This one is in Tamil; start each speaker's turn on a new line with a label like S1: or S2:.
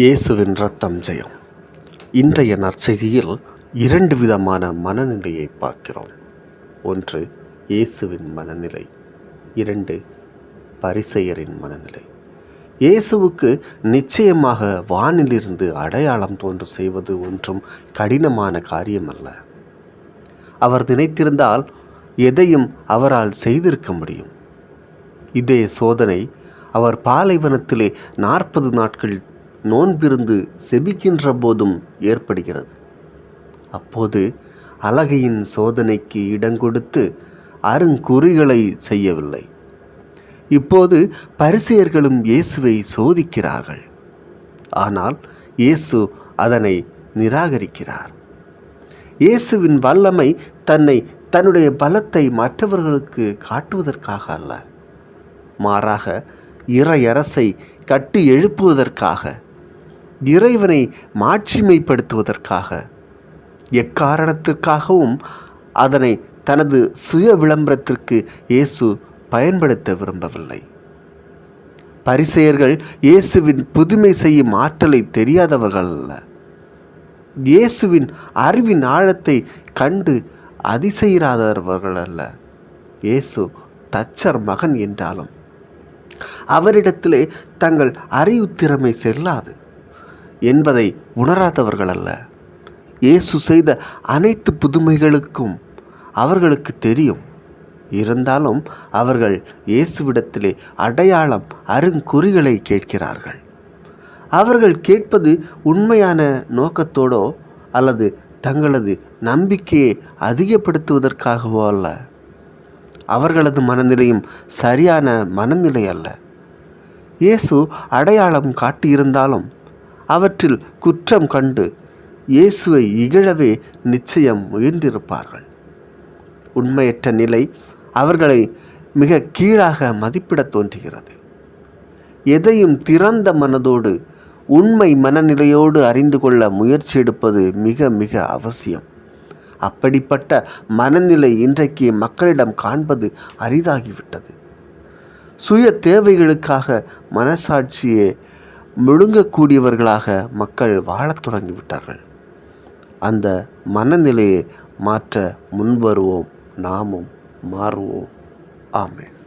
S1: இயேசுவின் ரத்தம் ஜெயம். இன்றைய நற்செய்தியில் இரண்டு விதமான மனநிலையை பார்க்கிறோம். ஒன்று இயேசுவின் மனநிலை. இரண்டு பரிசெயரின் மனநிலை. இயேசுவுக்கு நிச்சயமாக வானிலிருந்து அடையாளம் தோன்று செய்வது ஒன்றும் கடினமான காரியமல்ல. அவர் நினைத்திருந்தால் எதையும் அவரால் செய்திருக்க முடியும். இதே சோதனை அவர் பாலைவனத்திலே நாற்பது நாட்கள் நோன்பிருந்து செபிக்கின்ற போதும் ஏற்படுகிறது. அப்போது அழகையின் சோதனைக்கு இடங்கொடுத்து அருங்குறிகளை செய்யவில்லை. இப்போது பரிசெயர்களும் இயேசுவை சோதிக்கிறார்கள். ஆனால் இயேசு அதனை நிராகரிக்கிறார். இயேசுவின் வல்லமை தன்னை தன்னுடைய பலத்தை மற்றவர்களுக்கு காட்டுவதற்காக அல்ல. மாறாக இறையரசை கட்டி எழுப்புவதற்காக இறைவனை மாட்சிமைப்படுத்துவதற்காக எக்காரணத்திற்காகவும் அதனை தனது சுய விளம்பரத்திற்கு இயேசு பயன்படுத்த விரும்பவில்லை. பரிசெயர்கள் இயேசுவின் புதுமை செய்யும் ஆற்றலை தெரியாதவர்கள் அல்ல. இயேசுவின் அறிவின் ஆழத்தை கண்டு அதிசயிராதவர்கள் அல்ல. இயேசு தச்சர் மகன் என்றாலும் அவரிடத்திலே தங்கள் அறிவு திறமை செல்லாது. என்பதை உணராதவர்கள் அல்ல இயேசு செய்த அனைத்து புதுமைகளுக்கும் அவர்களுக்கு தெரியும். இருந்தாலும் அவர்கள் இயேசுவிடத்திலே அடையாளம் அருங்குறிகளை கேட்கிறார்கள். அவர்கள் கேட்பது உண்மையான நோக்கத்தோடோ அல்லது தங்களது நம்பிக்கையை அதிகப்படுத்துவதற்காகவோ அல்ல. அவர்களது மனநிலையும் சரியான மனநிலை அல்ல. இயேசு அடையாளம் காட்டியிருந்தாலும் அவற்றில் குற்றம் கண்டு இயேசுவை இகழவே நிச்சயம் முயன்றிருப்பார்கள். உண்மையற்ற நிலை அவர்களை மிக கீழாக மதிப்பிடத் தோன்றுகிறது. எதையும் திறந்த மனதோடு உண்மை மனநிலையோடு அறிந்து கொள்ள முயற்சி எடுப்பது மிக மிக அவசியம். அப்படிப்பட்ட மனநிலை இன்றைக்கு மக்களிடம் காண்பது அரிதாகிவிட்டது. சுய தேவைகளுக்காக மனசாட்சியே முழுங்கக்கூடியவர்களாக மக்கள் வாழத் தொடங்கிவிட்டார்கள். அந்த மனநிலையை மாற்ற முன்வருவோம் நாமும் மாறுவோம். ஆமேன்.